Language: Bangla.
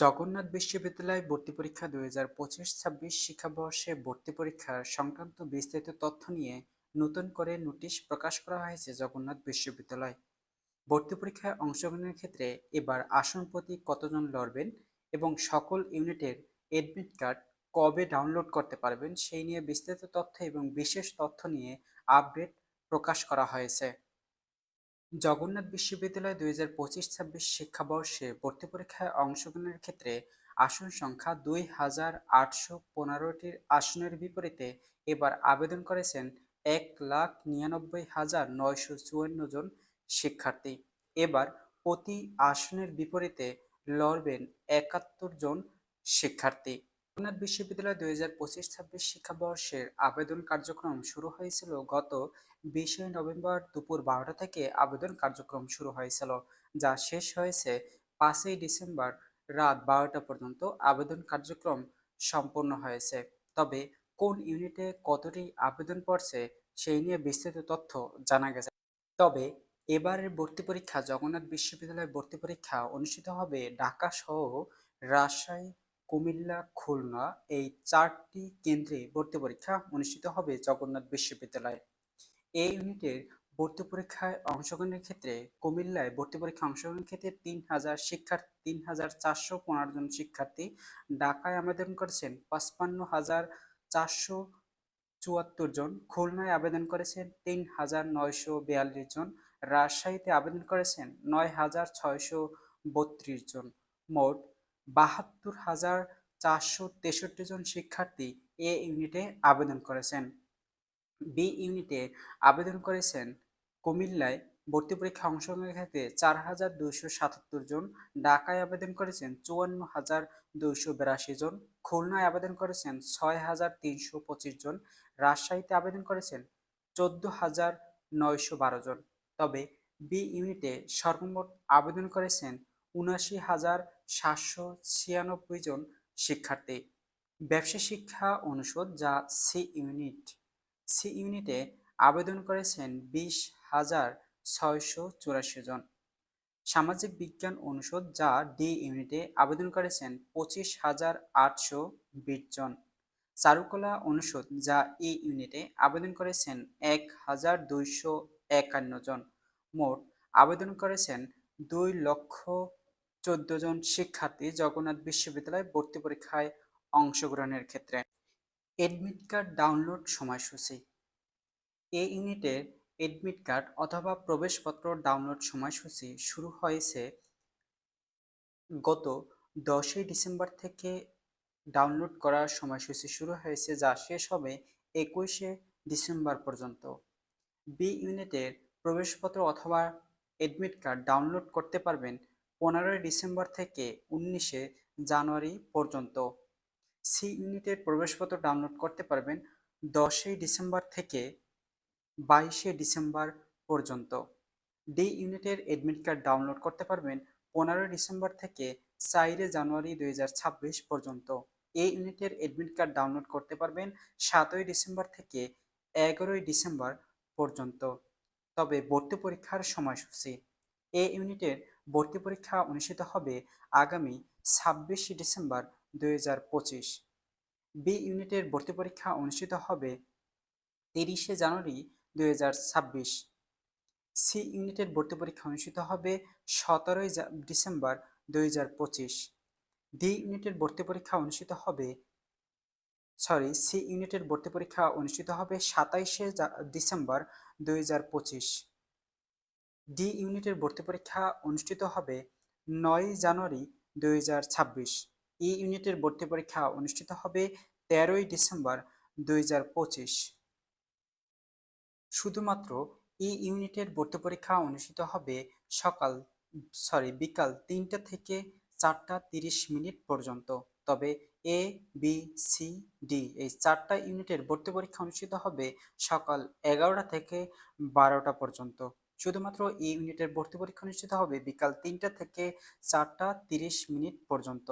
জগন্নাথ বিশ্ববিদ্যালয় ভর্তি পরীক্ষা দুই হাজার পঁচিশ ছাব্বিশ শিক্ষাবর্ষে ভর্তি পরীক্ষার সংক্রান্ত বিস্তারিত তথ্য নিয়ে নতুন করে নোটিশ প্রকাশ করা হয়েছে জগন্নাথ বিশ্ববিদ্যালয়। ভর্তি পরীক্ষায় অংশগ্রহণের ক্ষেত্রে এবার আসন প্রতি কতজন লড়বেন এবং সকল ইউনিটের এডমিট কার্ড কবে ডাউনলোড করতে পারবেন সেই নিয়ে বিস্তারিত তথ্য এবং বিশেষ তথ্য নিয়ে আপডেট প্রকাশ করা হয়েছে। জগন্নাথ বিশ্ববিদ্যালয় দুই হাজার পঁচিশ ছাব্বিশ শিক্ষাবর্ষে ভর্তি পরীক্ষায় অংশগ্রহণের ক্ষেত্রে আসন সংখ্যা দুই হাজার আটশো পনেরোটির আসনের বিপরীতে এবার আবেদন করেছেন এক লাখ নিরানব্বই হাজার নয়শো চুয়ান্ন জন শিক্ষার্থী। এবার প্রতি আসনের বিপরীতে লড়বেন একাত্তর জন শিক্ষার্থী। জগন্নাথ বিশ্ববিদ্যালয় দুই হাজার পঁচিশ ছাব্বিশ শিক্ষাবর্ষের আবেদন কার্যক্রম শুরু হয়েছিল গত বিশে নভেম্বর দুপুর বারোটা থেকে আবেদন কার্যক্রম শুরু হয়েছিল, যা শেষ হয়েছে পাঁচই ডিসেম্বর রাত বারোটা পর্যন্ত আবেদন কার্যক্রম সম্পন্ন হয়েছে। তবে কোন ইউনিটে কতটি আবেদন পড়ছে সেই নিয়ে বিস্তারিত তথ্য জানা গেছে। তবে এবারের ভর্তি পরীক্ষা জগন্নাথ বিশ্ববিদ্যালয়ের ভর্তি পরীক্ষা অনুষ্ঠিত হবে ঢাকা সহ রাজশাহী কুমিল্লা, খুলনা এই চারটি কেন্দ্রে ভর্তি পরীক্ষা অনুষ্ঠিত হবে জগন্নাথ বিশ্ববিদ্যালয়ে। এই ইউনিটের ভর্তি পরীক্ষায় অংশগ্রহণের ক্ষেত্রে কুমিল্লায় ভর্তি পরীক্ষা অংশগ্রহণের ক্ষেত্রে তিন হাজার শিক্ষার্থী, তিন হাজার চারশো পনেরো জন শিক্ষার্থী, ঢাকায় আবেদন করেছেন পাঁচপান্ন হাজার চারশো চুয়াত্তর জন, খুলনায় আবেদন করেছেন তিন হাজার নয়শো বিয়াল্লিশ জন, রাজশাহীতে আবেদন করেছেন নয় হাজার ছয়শো বত্রিশ জন। মোট বাহাত্তর হাজার চারশো তেষট্টি জন শিক্ষার্থী এ ইউনিটে আবেদন করেছেন। বি ইউনিটে আবেদন করেছেন কুমিল্লায় ভর্তি পরীক্ষা অংশগ্রহণের ক্ষেত্রে চার হাজার দুইশো সাতাত্তর জন, ঢাকায় আবেদন করেছেন চুয়ান্ন হাজার দুইশো বিরাশি জন, খুলনায় আবেদন করেছেন ছয় হাজার তিনশো পঁচিশ জন, রাজশাহীতে আবেদন করেছেন চোদ্দ হাজার নয়শো বারো জন। তবে বি ইউনিটে সর্বমোট আবেদন করেছেন উনাশি হাজার সাতশো ছিয়ানব্বই জন শিক্ষার্থী। ব্যবসা শিক্ষা অনুষদ যা সি ইউনিট, সি ইউনিটে আবেদন করেছেন বিশ হাজার ছয়শো চুরাশি জন। সামাজিক বিজ্ঞান অনুষদ যা ডি ইউনিটে আবেদন করেছেন পঁচিশ হাজার আটশো বিশ জন। চারুকলা অনুষদ যা ই ইউনিটে আবেদন করেছেন এক হাজার দুইশো একান্ন জন। মোট আবেদন করেছেন দুই লক্ষ চোদ্দ জন শিক্ষার্থী জগন্নাথ বিশ্ববিদ্যালয় ভর্তি পরীক্ষায় অংশগ্রহণের ক্ষেত্রে এডমিট কার্ড ডাউনলোড সময়সূচি। এ ইউনিটের এডমিট কার্ড অথবা প্রবেশপত্র ডাউনলোড সময়সূচি শুরু হয়েছে গত দশই ডিসেম্বর থেকে ডাউনলোড করার সময়সূচি শুরু হয়েছে যা শেষ হবে একুশে ডিসেম্বর পর্যন্ত। বি ইউনিটের প্রবেশপত্র অথবা এডমিট কার্ড ডাউনলোড করতে পারবেন পনেরোই ডিসেম্বর থেকে উনিশে জানুয়ারি পর্যন্ত। সি ইউনিটের প্রবেশপত্র ডাউনলোড করতে পারবেন দশই ডিসেম্বর থেকে বাইশে ডিসেম্বর পর্যন্ত। ডি ইউনিটের এডমিট কার্ড ডাউনলোড করতে পারবেন পনেরোই ডিসেম্বর থেকে চারে জানুয়ারি দুই হাজার ছাব্বিশ পর্যন্ত। এ ইউনিটের এডমিট কার্ড ডাউনলোড করতে পারবেন সাতই ডিসেম্বর থেকে এগারোই ডিসেম্বর পর্যন্ত। তবে ভর্তি পরীক্ষার সময়সূচি। এ ইউনিটের ভর্তি পরীক্ষা অনুষ্ঠিত হবে আগামী ছাব্বিশে ডিসেম্বর দুই হাজার পঁচিশ। বি ইউনিটের ভর্তি পরীক্ষা অনুষ্ঠিত হবে তিরিশে জানুয়ারি দু হাজার ছাব্বিশ। সি ইউনিটের ভর্তি পরীক্ষা অনুষ্ঠিত হবে সতেরোই ডিসেম্বর দুই হাজার পঁচিশ। ডি ইউনিটের ভর্তি পরীক্ষা অনুষ্ঠিত হবে সরি সি ইউনিটের ভর্তি পরীক্ষা অনুষ্ঠিত হবে সাতাইশে ডিসেম্বর দুই হাজার পঁচিশ। ডি ইউনিটের ভর্তি পরীক্ষা অনুষ্ঠিত হবে নয় জানুয়ারি দু হাজার ছাব্বিশ। ই ইউনিটের ভর্তি পরীক্ষা অনুষ্ঠিত হবে তেরোই ডিসেম্বর দুই হাজার পঁচিশ। শুধুমাত্র ই ইউনিটের ভর্তি পরীক্ষা অনুষ্ঠিত হবে সকাল, সরি, বিকাল তিনটা থেকে চারটা তিরিশ মিনিট পর্যন্ত। তবে এ, বি, সি, ডি এই চারটা ইউনিটের ভর্তি পরীক্ষা অনুষ্ঠিত হবে সকাল এগারোটা থেকে বারোটা পর্যন্ত। শুধুমাত্র এই ইউনিটের ভর্তি পরীক্ষা অনুষ্ঠিত হবে বিকাল তিনটা থেকে চারটা তিরিশ মিনিট পর্যন্ত।